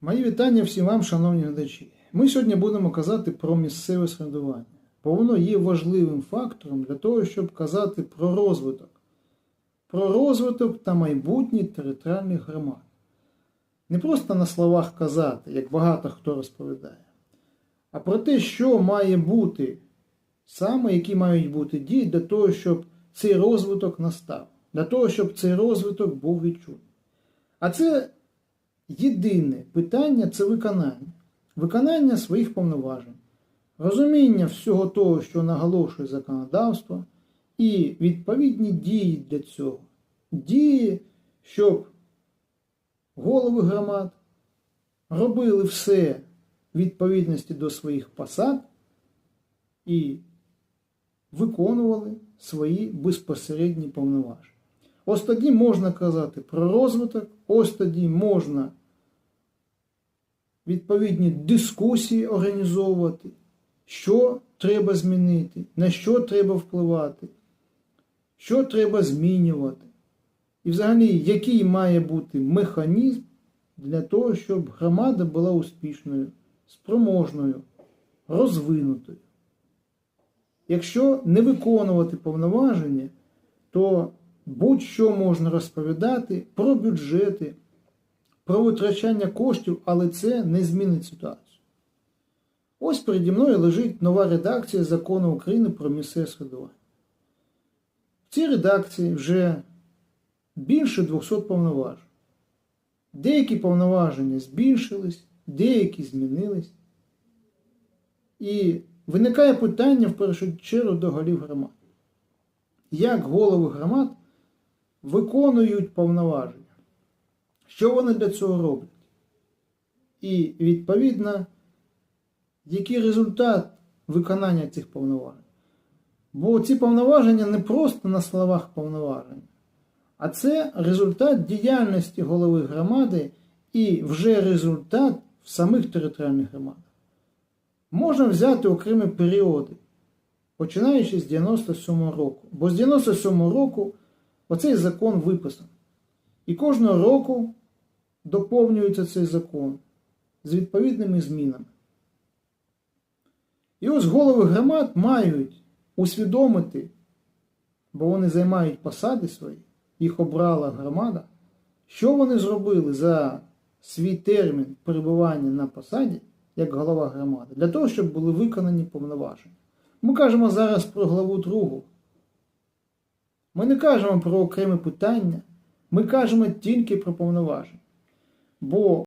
Мої вітання всім вам, шановні глядачі. Ми сьогодні будемо казати про місцеве самоврядування, бо воно є важливим фактором для того, щоб казати про розвиток, про розвиток та майбутнє територіальних громад. Не просто на словах казати, як багато хто розповідає, а про те, що має бути, саме які мають бути дії для того, щоб цей розвиток настав, для того, щоб цей розвиток був відчутний. А це єдине питання це виконання. Виконання своїх повноважень, розуміння всього того, що наголошує законодавство, і відповідні дії для цього. Дії, щоб голови громад робили все в відповідності до своїх посад і виконували свої безпосередні повноваження. Ось тоді можна казати про розвиток, ось тоді можна відповідні дискусії організовувати, що треба змінити, на що треба впливати, що треба змінювати. І взагалі, який має бути механізм для того, щоб громада була успішною, спроможною, розвинутою. Якщо не виконувати повноваження, то будь-що можна розповідати про бюджети, про витрачання коштів, але це не змінить ситуацію. Ось переді мною лежить нова редакція закону України про місцеве самоврядування. В цій редакції вже більше 200 повноважень. Деякі повноваження збільшились, деякі змінились. І виникає питання в першу чергу до голів громад. Як голови громад виконують повноваження? Що вони для цього роблять? І, відповідно, який результат виконання цих повноважень? Бо ці повноваження не просто на словах повноваження, а це результат діяльності голови громади і вже результат в самих територіальних громадах. Можна взяти окремі періоди, починаючи з 97 року. Бо з 97 року оцей закон виписаний. І кожного року доповнюється цей закон з відповідними змінами. І ось голови громад мають усвідомити, бо вони займають посади свої, їх обрала громада, що вони зробили за свій термін перебування на посаді як голова громади, для того, щоб були виконані повноваження. Ми кажемо зараз про главу другу. Ми не кажемо про окреме питання, ми кажемо тільки про повноваження. Бо